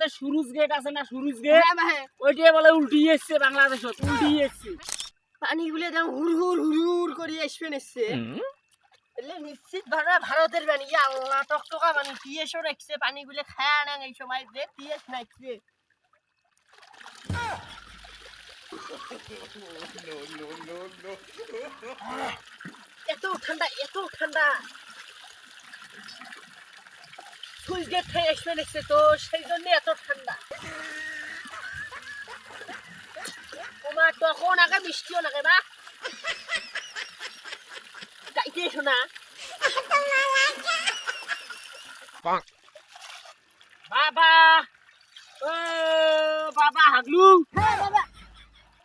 ভারতে সুরুজ গেট আছে না সুরুজ গেট? হ্যাঁ ওইটাই বলে উল্টি এসছে বাংলাদেশত উল্টি এসছে। পানি গুলো একদম হুর হুর হুর হুর করে এসছে এলে নিশ্চিত ভাবে ভারতের পানি আল্লাহ টকটকা পানি টিএসও রাখছে পানি গুলো খায় না এই সময় যে টিএস নাকছে এত ঠান্ডা এত ঠান্ডা। সুইচ গেট আসবে দেখছে তো সেই জন্য এত ঠান্ডা। তোমার তখন আগে বৃষ্টিও লাগে বা গাইতে এসো না। বাবা! ও বাবা হাগলু। হ্যাঁ বাবা।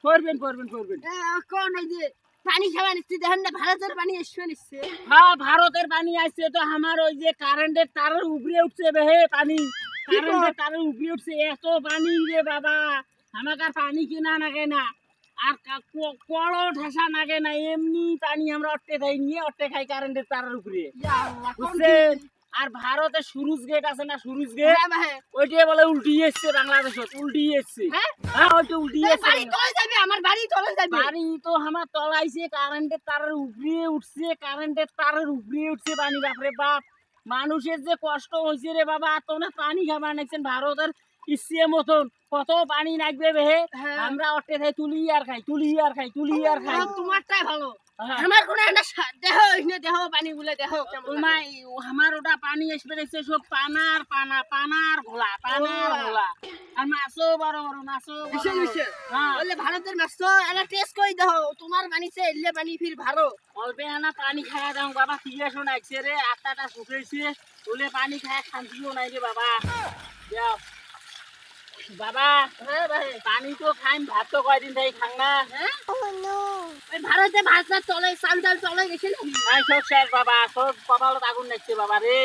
করবেন করবেন করবেন আহ, কোন ওই যে পানি খাওয়া নিচ্ছে দেখেন না ভারতের পানি এসে নিচ্ছে। হ্যাঁ ভারতের পানি আসছে তো আমার ওই যে কারেন্টের তারের উপরে উঠছে বে হে পানি। কারেন্টের তারের উপরে উঠছে এত পানি রে বাবা। আমাকে আর পানি কিনা নাগে না আর কড়ো ঠেসা নাগে না এমনি পানি আমরা অট্টে খাই নিয়ে অট্টে খাই কারেন্টের তারের উপরে। বুঝছেন? আর ভারতে সুরুজ গেট আছে না সুরুজ গেট? হ্যাঁ ভাই ওইটাই বলে উল্টি এসছে বাংলাদেশ উল্টি এসছে। হ্যাঁ? হ্যাঁ ওইটা উল্টি এসছে বাড়ি তলে যাবে? আমার বাড়ি তলে যাবে? পানি তো আমার তলাইছে কারেন্টের তারের উপরে উঠছে কারেন্টের তারের উপরে উঠছে পানি বাপরে বাপ। মানুষের যে কষ্ট হয়েছে রে বাবা আর তোমরা পানি খাবার নাকছেন ভারতের ইচ্ছে মতন? কত পানি লাগবে বে? হ্যাঁ। আমরা অট্টে খাই তুলি আর খাই তুলি আর খাই তুলি আর খাই। তোমারটাই ভালো। হ্যাঁ। আমার কোনো দেহ এখানে দেহ পানি গুলো দেহ কেমন তোমার আমার ওটা পানি আসবে দেখছে সব পানার পানা পানার ঘোলা পানার। ঘোলা। আর মাছও বড় বড় মাছও। হ্যাঁ বললে ভারতের মাছ তো এটা টেস্ট করে দেহ তোমার পানি সে এলে পানি ফির ভালো অল্পে আনা পানি খাওয়া দাও বাবা তিয়াসও নাইছে রে আত্মাটা শুকাইছে বলে পানি খায় শান্তিও নাই রে বাবা। যাও বাবা হ্যাঁ ভাই পানি তো খাইম ভাত তো কয়দিন থেকে খাং না। হ্যাঁ ভারতে টাত চলে চাল চাল চলে গেছে নাকি নাই সব শেষ বাবা সব কপালত আগুন নাচছে বাবা রে।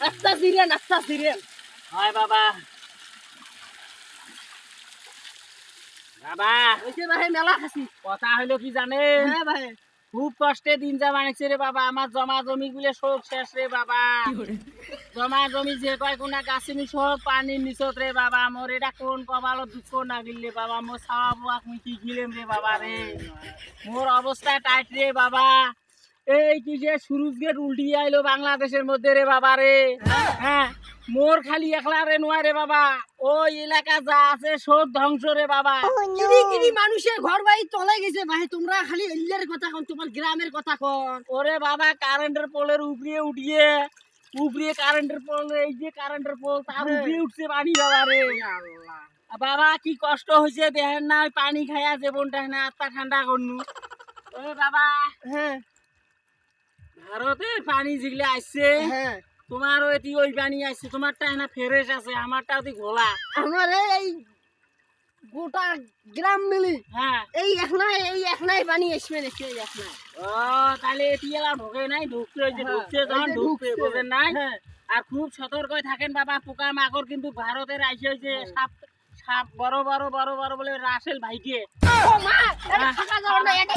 আস্তা সিরিয়ান আস্তা সিরিয়ান হয় বাবা। বাবা। ওইসে ভাই মেলা খাসি কথা হইল কি জানেন? হ্যাঁ ভাই। খুব কষ্টে দিন যা বানাইছে রে বাবা। আমার জমা জমি গুলো সব শেষ রে বাবা। জমা জমি যে কয় কোনা গাছিনি সব পানির নিচত রে বাবা। মোর এটা কোন কপালত দুঃখ না গিলে বাবা। মোর চাওয়া বোয়াক মুই কি গিলেম রে বাবা রে। মোর অবস্থা টাইট রে বাবা। এই কি যে সুরুজ গেট উল্টি আইলো বাংলাদেশের মধ্যে রে বাবা রে। হ্যাঁ মোর খালি একলা রে নোয়া রে বাবা। ওই এলাকা যা আছে সব ধ্বংস রে বাবা। কিরি কিরি মানুষের ঘর বাড়ি তলে গেছে ভাই তোমরা খালি এল্লের কথা কোন তোমার গ্রামের কথা কোন। ওরে বাবা কারেন্টের পোলের উপরে উঠিয়ে উপরে কারেন্টের পোল এই যে কারেন্টের পোল তার। উপরে উঠছে পানি বাবা রে। বাবা কি কষ্ট হয়েছে দেখেন না পানি খাইয়া জীবনটা না আত্মা ঠান্ডা করনু। ওরে বাবা হ্যাঁ। ভারতের পানি যেগুলো আসছে হ্যাঁ। তোমার ওই ওই পানি আসছে তোমারটা না ফ্রেশ আছে আমারটা ওই ঘোলা। আমার এই গোটা গ্রাম মিলি হ্যাঁ। এই একনাই এই একনাই পানি আসবে নাকি এই একনাই। ও তাহলে এটি এলাম ঢোকে নাই ঢুকছে ওই যে হ্যাঁ, ঢুকছে যখন ঢুকছে। বোঝেন নাই? হ্যাঁ। আর খুব সতর্ক থাকেন বাবা পোকা মাকড় কিন্তু ভারতের আইসে হয়েছে সাপ সাপ বড় বড় বড় বড় বলে রাসেল ভাইকে ও মা এটা থাকা যাবে না এটা